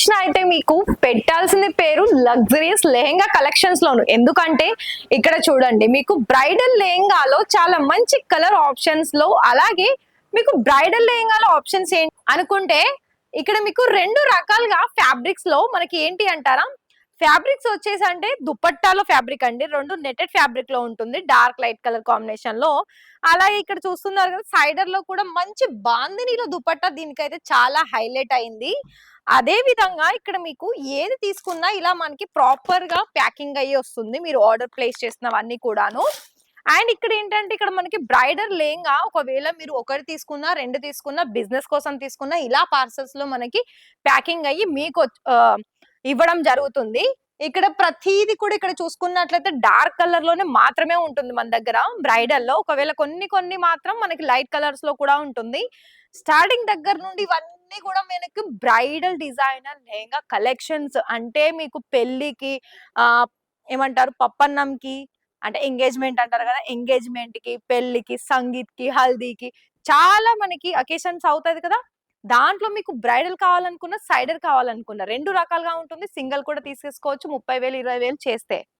వచ్చినా అయితే మీకు పెట్టాల్సింది పేరు లగ్జరియస్ లెహెంగా కలెక్షన్స్ లోను. ఎందుకంటే ఇక్కడ చూడండి మీకు బ్రైడల్ లెహెంగాలో చాలా మంచి కలర్ ఆప్షన్స్లో అలాగే మీకు బ్రైడల్ లెహెంగాలో ఆప్షన్స్ ఏంటి అనుకుంటే ఇక్కడ మీకు రెండు రకాలుగా ఫ్యాబ్రిక్స్లో మనకి ఏంటి అంటారా? ఫ్యాబ్రిక్స్ వచ్చేసి అంటే దుపట్టాలో ఫ్యాబ్రిక్ అండి రెండు నెటెడ్ ఫ్యాబ్రిక్లో ఉంటుంది డార్క్ లైట్ కలర్ కాంబినేషన్లో. అలాగే ఇక్కడ చూస్తున్నారు కదా సైడర్లో కూడా మంచి బాందినీలో దుపట్టా దీనికైతే చాలా హైలైట్ అయింది. అదే విధంగా ఇక్కడ మీకు ఏది తీసుకున్నా ఇలా మనకి ప్రాపర్గా ప్యాకింగ్ అయ్యి వస్తుంది. మీరు ఆర్డర్ ప్లేస్ చేసినవన్నీ కూడాను. అండ్ ఇక్కడ ఏంటంటే ఇక్కడ మనకి బ్రైడర్ లేంగా ఒకవేళ మీరు ఒకటి తీసుకున్నా రెండు తీసుకున్నా బిజినెస్ కోసం తీసుకున్నా ఇలా పార్సల్స్లో మనకి ప్యాకింగ్ అయ్యి మీకు ఇవ్వడం జరుగుతుంది. ఇక్కడ ప్రతిది కూడా ఇక్కడ చూసుకున్నట్లయితే డార్క్ కలర్లోనే మాత్రమే ఉంటుంది మన దగ్గర. బ్రైడల్లో ఒకవేళ కొన్ని కొన్ని మాత్రం మనకి లైట్ కలర్స్లో కూడా ఉంటుంది. స్టార్టింగ్ దగ్గర నుండి ఇవన్నీ కూడా మనకి బ్రైడల్ డిజైనర్ లెహంగా కలెక్షన్స్ అంటే మీకు పెళ్ళికి ఆ ఏమంటారు పప్పన్నంకి అంటే ఎంగేజ్మెంట్ అంటారు కదా ఎంగేజ్మెంట్కి పెళ్ళికి సంగీత్కి హల్దీకి చాలా మనకి అకేషన్స్ అవుతుంది కదా. దాంట్లో మీకు బ్రైడల్ కావాలనుకున్న సైడర్ కావాలనుకున్న రెండు రకాలుగా ఉంటుంది. సింగిల్ కూడా తీసేసుకోవచ్చు ముప్పై వేలు ఇరవై వేలు చేస్తే.